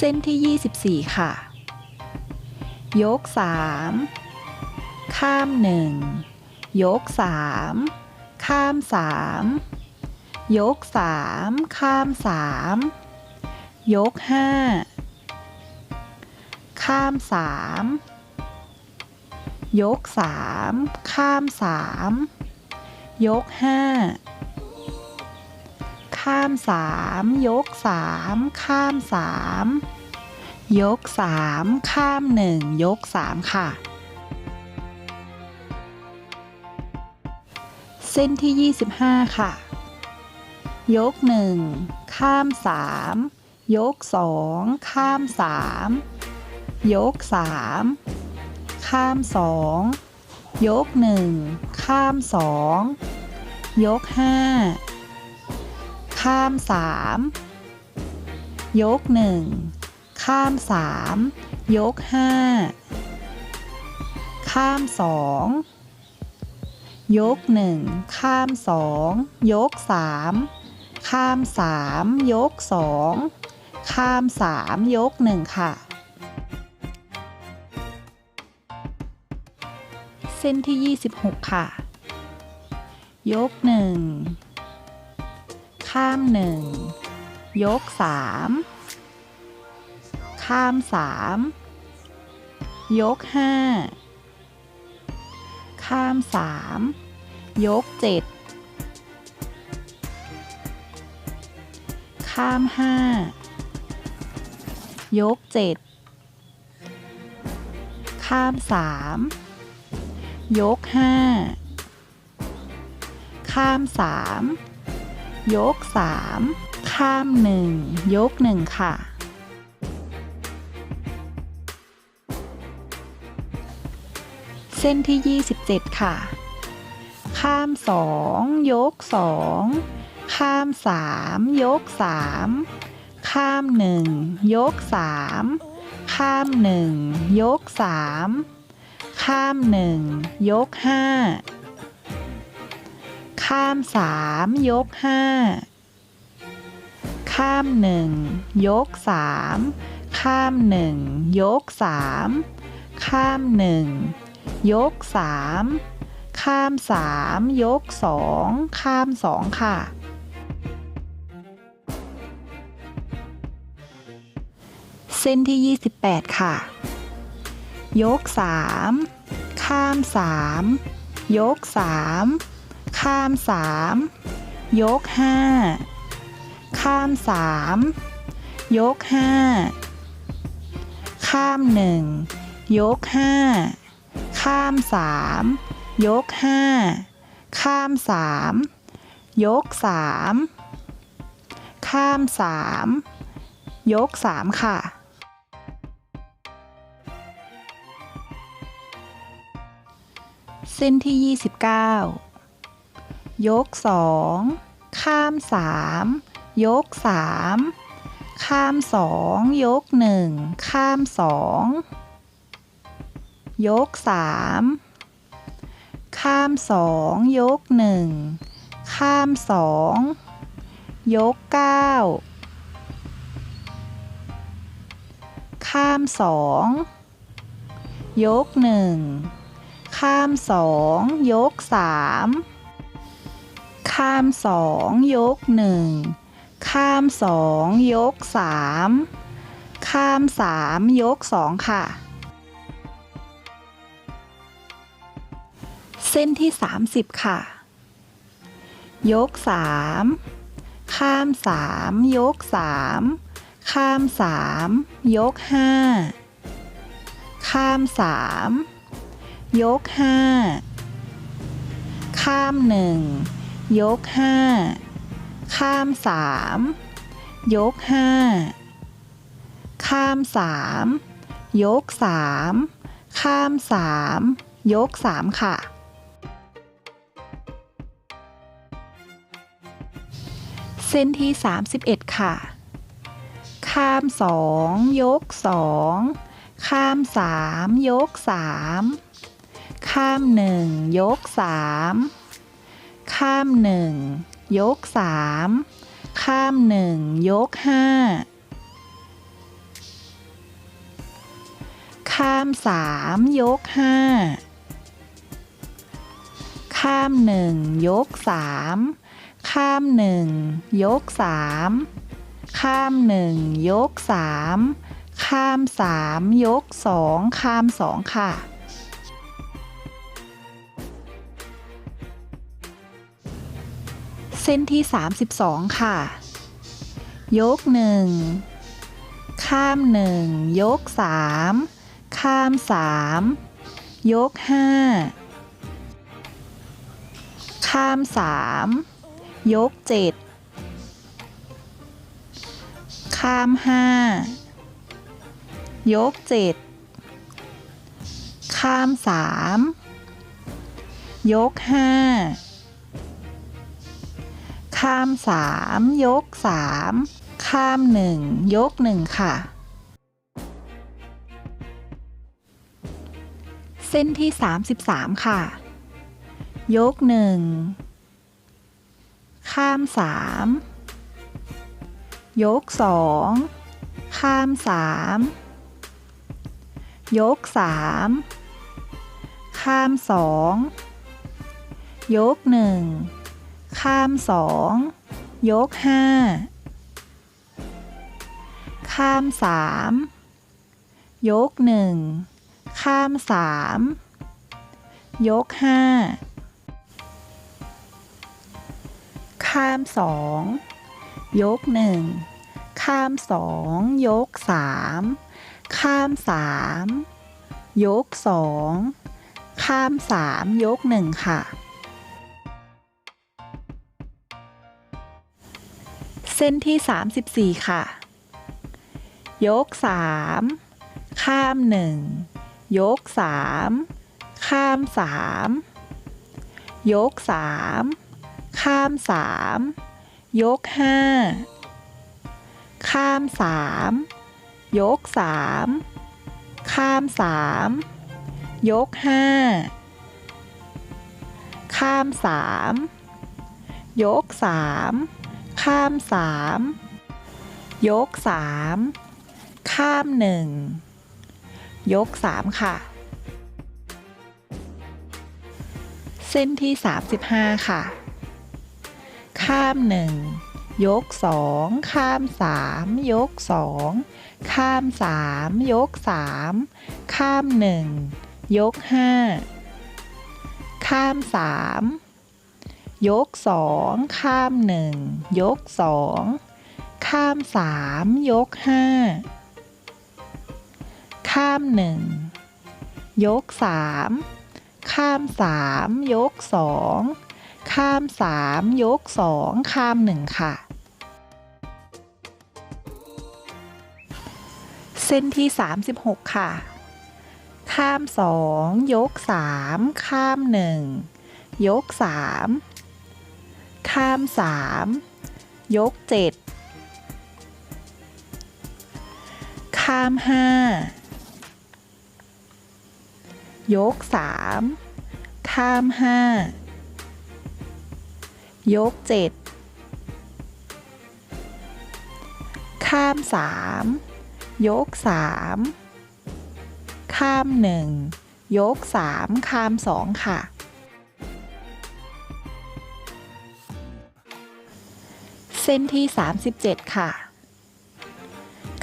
เส้นที่ 24 ค่ะ ยก 3 ข้าม 1 ยก 3 ข้าม 3 ยก 3 ข้าม 3 ยก 5 ข้าม 3 ยก 3 ข้าม 3 ยก 5 ข้าม 3 ยก 3 ข้าม 3 ยก 3 ข้าม 1 ยก 3 ค่ะ เส้นที่ 25 ค่ะ ยก 1 ข้าม 3 ยก 2 ข้าม 3 ยก 3 ข้าม 2 ยก 1 ข้าม 2 ยก 5 ข้าม 3 ยก 1 ข้าม 3 ยก 5 ข้าม 2 ยก 1 ข้าม 2 ยก 3 ข้าม 3 ยก 2 ข้าม 3 ยก 1 ค่ะ เส้นที่ 26 ค่ะ ยก 1 ข้าม1ยก3ข้าม3ยก5ข้าม3ยก7ข้าม5ยก7ข้าม3ยก5ข้าม3 ยก 3 ข้าม 1 ยก 1 ค่ะ เส้นที่ 27 ค่ะ ข้าม 2 ยก 2 ข้าม 3 ยก 3 ข้าม 1 ยก 3 ข้าม 1 ยก 3 ข้าม 1 ยก 5 ข้าม3ยก5ข้าม1ยก3ข้าม1ยก3ข้าม1ยก3ข้าม3ยก2ข้าม2ค่ะ เส้นที่ 28 ค่ะ ยก3ข้าม3ยก3 ข้าม 3 ยก 5 ข้าม 3 ยก 5 ข้าม 1 ยก 5 ข้าม 3 ยก 5 ข้าม 3 ยก 3 ข้าม 3 ยก 3 ค่ะเส้นที่ 29 ยก 2 ข้าม 3 ยก 3 ข้าม 2 ยก 1 ข้าม 2 ยก 3 ข้าม 2 ยก 1 ข้าม 2 ยก 9 ข้าม 2 ยก 1 ข้าม 2 ยก 3 ข้าม 2 ยก 1 ข้าม 2 ยก 3 ข้าม 3 ยก 2 ค่ะ เส้นที่ 30 ค่ะ ยก 3 ข้าม 3 ยก 3 ข้าม 3 ยก 5 ข้าม 3 ยก 5ข้าม1 ยก 5 ข้าม 3 ยก 5 ข้าม 3 ยก 3 ข้าม 3 ยก 3 ค่ะ เส้นที่ 31 ค่ะ ข้าม 2 ยก 2 ข้าม 3 ยก 3 ข้าม 1 ยก 3 ข้าม1ยก3ข้าม1ยก5ข้ามสามยกห้าข้ามหนึ่งยกสามข้ามหนึ่งยกสามข้ามหนึ่งยกสามข้ามสามยกสองข้ามสองค่ะ ส้นที่ 32 ค่ะ ยกหนึ่งข้ามหนึ่งยกสามข้ามสามยกห้าข้ามสามยกเจ็ดข้ามห้ายกเจ็ดข้ามสามยกห้า ข้ามสามยกสามข้ามหนึ่งยกหนึ่งค่ะ เส้นที่ 33 ค่ะ ยกหนึ่งข้ามสามยกสองข้ามสามยกสามข้ามสองยกหนึ่ง ข้ามสองยกห้าข้ามสามยกหนึ่งข้ามสามยกห้าข้ามสองยกหนึ่งข้ามสองยกสามข้ามสามยกสองข้ามสามยกหนึ่งค่ะ เส้นที่ 34 ค่ะ ยกสามข้ามหนึ่งยกสามข้ามสามยกสามข้ามสามยกห้าข้ามสามยกสามข้ามสามยกห้าข้ามสามยกสาม ข้ามสามยกสามข้ามหนึ่งยกสามค่ะ เส้นที่ 35 ค่ะ ข้ามหนึ่งยกสองข้ามสามยกสองข้ามสามยกสามข้ามหนึ่งยกห้าข้ามสาม ยกสองข้ามหนึ่งยกสองข้ามสามยกห้าข้ามหนึ่งยกสามข้ามสามยกสองข้ามสามยกสองข้ามหนึ่งค่ะ เส้นที่ 36 ค่ะ ข้ามสองยกสามข้ามหนึ่งยกสาม ข้ามสามยกเจ็ดข้ามห้ายกสามข้ามห้ายกเจ็ดข้ามสามยกสามข้ามหนึ่งยกสามข้ามสองค่ะ ส้นที่ 37 ค่ะ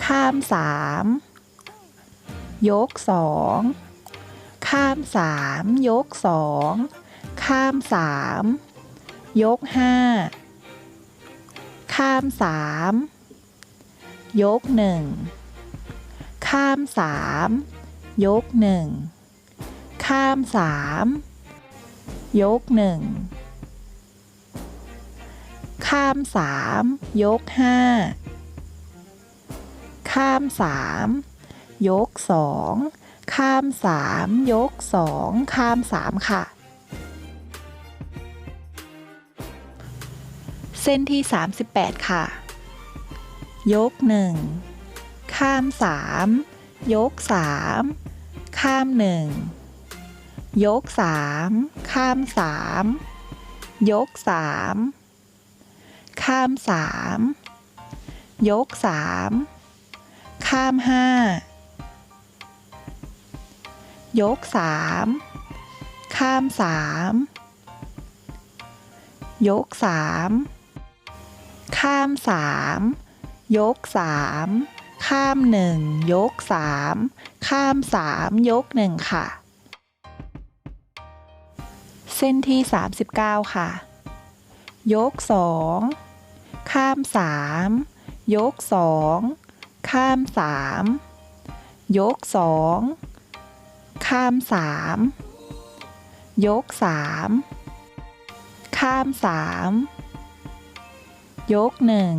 ข้ามสามยกสองข้ามสามยกสองข้ามสามยกห้าข้ามสามยกหนึ่งข้ามสามยกหนึ่งข้ามสามยกหนึ่ง ข้ามสามยกห้าข้ามสามยกสองข้ามสามยกสองข้ามสามค่ะ เส้นที่ 38 ค่ะ ยกหนึ่งข้ามสามยกสามข้ามหนึ่งยกสามข้ามสามยกสาม ข้ามสามยกสามข้ามห้ายกสามข้ามสามยกสามข้ามสามยกสามข้ามหนึ่งยกสามข้ามสามยกหนึ่งค่ะ เส้นที่ 39 ค่ะยกสอง ข้ามสามยกสองข้ามสามยกสองข้ามสามยกสามข้ามสามยกหนึ่ง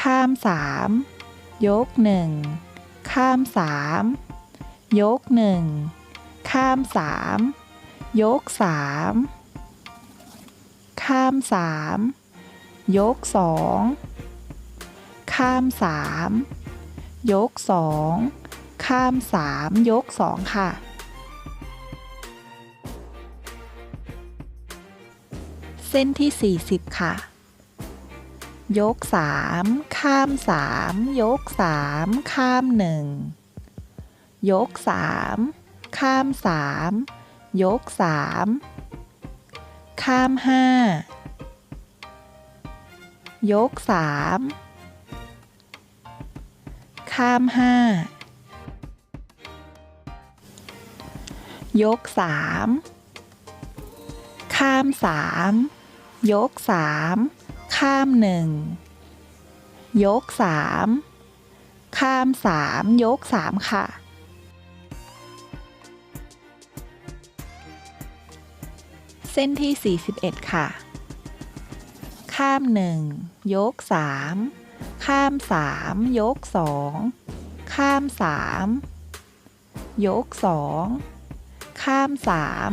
ข้ามสามยกหนึ่งข้ามสามยกหนึ่งข้ามสามยกสามข้ามสาม ยกสองข้ามสามยกสองข้ามสามยกสองค่ะ เส้นที่ 40 ค่ะ ยกสามข้ามสามยกสามข้ามหนึ่งยกสามข้ามสามยกสามข้ามห้า ยกสามข้ามห้ายกสามข้ามสามยกสามข้ามหนึ่งยกสามข้ามสามยกสามค่ะเส้นที่ 41 ค่ะ ข้ามหนึ่งยกสามข้ามสามยกสองข้ามสามยกสองข้ามสาม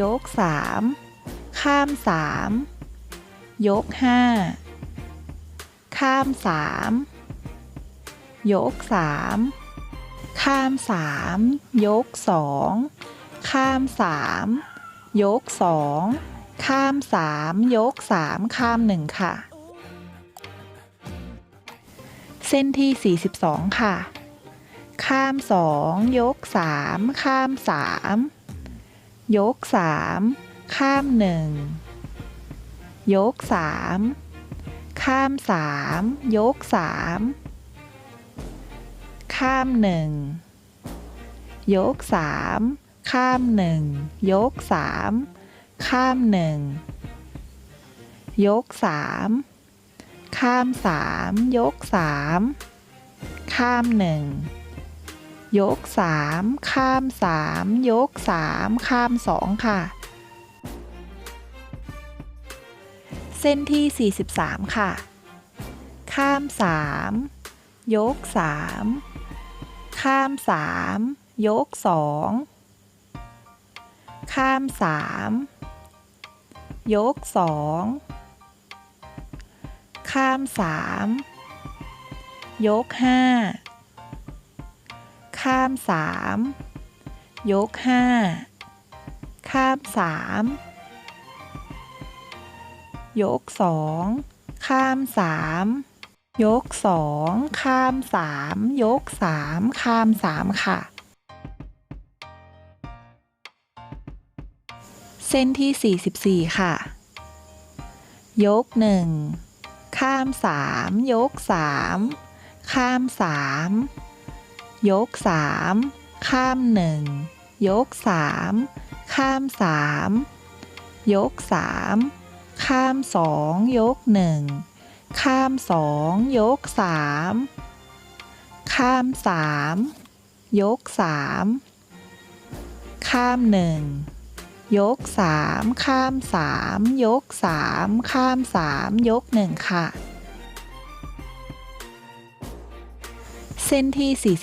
ยกสามข้ามสามยกห้าข้ามสามยกสามข้ามสามยกสองข้ามสามยกสอง ข้ามสามยกสามข้ามหนึ่งค่ะ เส้นที่ 42 ค่ะ ข้ามสองยกสามข้ามสามยกสามข้ามหนึ่งยกสามข้ามสามยกสามข้ามหนึ่งยกสามข้ามหนึ่งยกสาม ข้ามหนึ่งยกสามข้ามสามยกสามข้ามหนึ่งยกสามข้ามสามยกสามข้ามสองค่ะ เส้นที่ 43 ค่ะ ข้ามสามยกสามข้ามสามยกสองข้ามสาม ยกสองข้ามสามยกห้าข้ามสามยกห้าข้ามสามยกสองข้ามสามยกสองข้ามสามยกสามข้ามสามค่ะ ส้นที่ 44 ค่ะ ยกหนึ่งข้ามสามยกสามข้ามสามยกสามข้ามหนึ่งยกสามข้ามสามยกสามข้ามสองยกหนึ่งข้ามสองยกสามข้ามสามยกสามข้ามหนึ่ง ยกสามข้ามสามยกสามข้ามสามยกหนึ่งค่ะ เส้นที่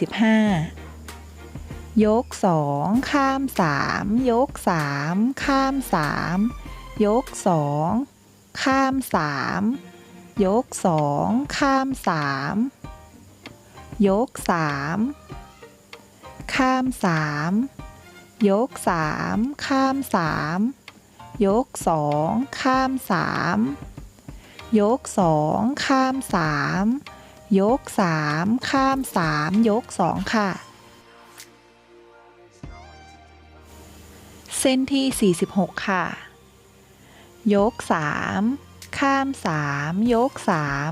45 ยกสองข้ามสามยกสามข้ามสามยกสองข้ามสามยกสองข้ามสามยกสามข้ามสาม ยกสามข้ามสามยกสองข้ามสามยกสองข้ามสามยกสามข้ามสามยกสองค่ะ เส้นที่ 46 ค่ะ ยก 3 ข้าม 3 ยก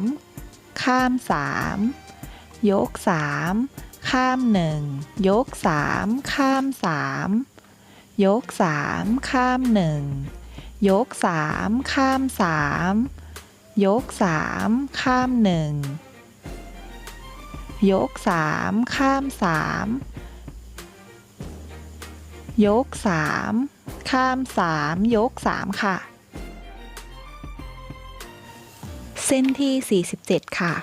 3 ข้าม 3 ยก 3 ข้าม 1 ยก 3 ข้าม 3 ยก 3 ข้าม 1 ยก 3 ข้าม 3 ยก 3 ข้าม 1 ยก 3 ข้าม 3 ยก 3 ข้าม 3 ยก 3 ค่ะ เส้นที่ 47 ค่ะ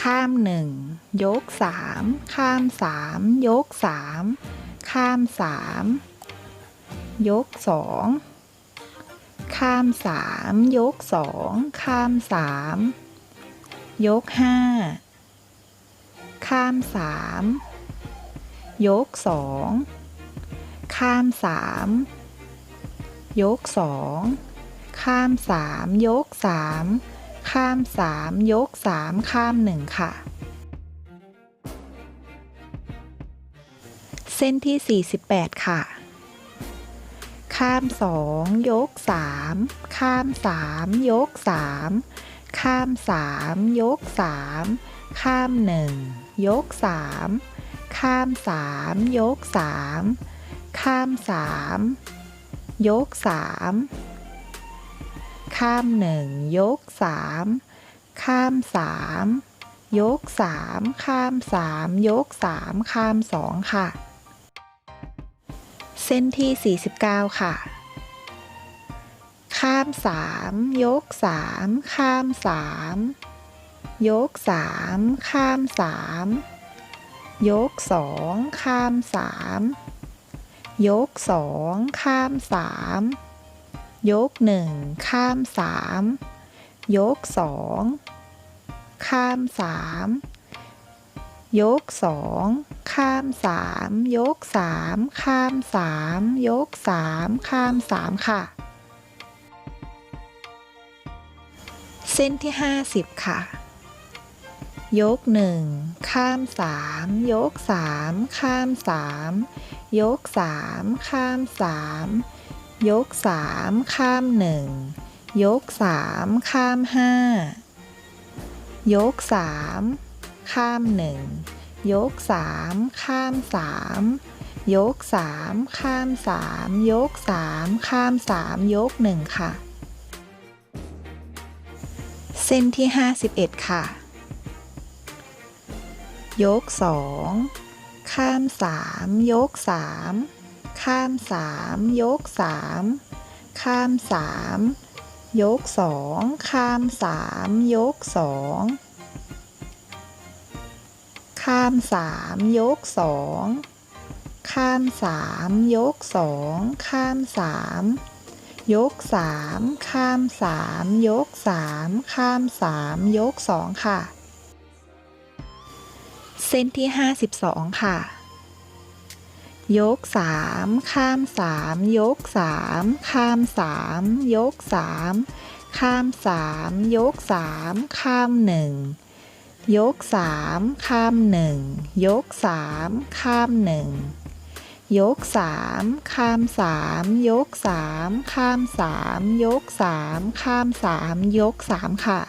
ข้าม 1 ยก 3 ข้าม 3 ยก 3 ข้าม 3 ยก 2 ข้าม 3 ยก 2 ข้าม 3 ยก 5 ข้าม 3 ยก 2 ข้ามสามยกสองข้ามสามยกสาม ข้ามสามยกสามข้ามหนึ่งค่ะ เส้นที่ 48 ค่ะ ข้ามสองยกสามข้ามสามยกสามข้ามสามยกสามข้ามหนึ่งยกสามข้ามสามยกสามข้ามสามยกสาม ข้ามหนึ่งยกสามข้ามสามยกสามข้ามสามยกสามข้ามสองค่ะ เส้นที่ 49 ค่ะ ข้ามสามยกสามข้ามสามยกสามข้ามสามยกสองข้ามสามยกสองข้ามสาม ยกหนึ่งข้ามสามยกสองข้ามสามยกสองข้ามสามยกสามข้ามสามยกสามข้ามสามค่ะ เส้นที่ห้าสิบค่ะ ยกหนึ่งข้ามสามยกสามข้ามสามยกสามข้ามสาม ยกสามข้ามหนึ่งยกสามข้ามห้ายกสามข้ามหนึ่งยกสามข้ามสามยกสามข้ามสามยกสามข้ามสามยกหนึ่งค่ะ เส้นที่ห้าสิบเอ็ดค่ะ ยกสองข้ามสามยกสาม ข้ามสามยกสามข้ามสามยกสองข้ามสามยกสองข้ามสามยกสองข้ามสามยกสองข้ามสามยกสามข้ามสามยกสามข้ามสามยกสองค่ะ เส้นที่ 52 ค่ะ ยก 3 ข้าม 3 ยก 3 ข้าม 3 ยก 3 ข้าม 3 ยก 3 ข้าม 1 ยก 3 ข้าม 1 ยก 3 ข้าม 1 ยก 3 ข้าม 3 ยก 3 ข้าม 3 ยก 3 ข้าม 3 ยก 3 ค่ะ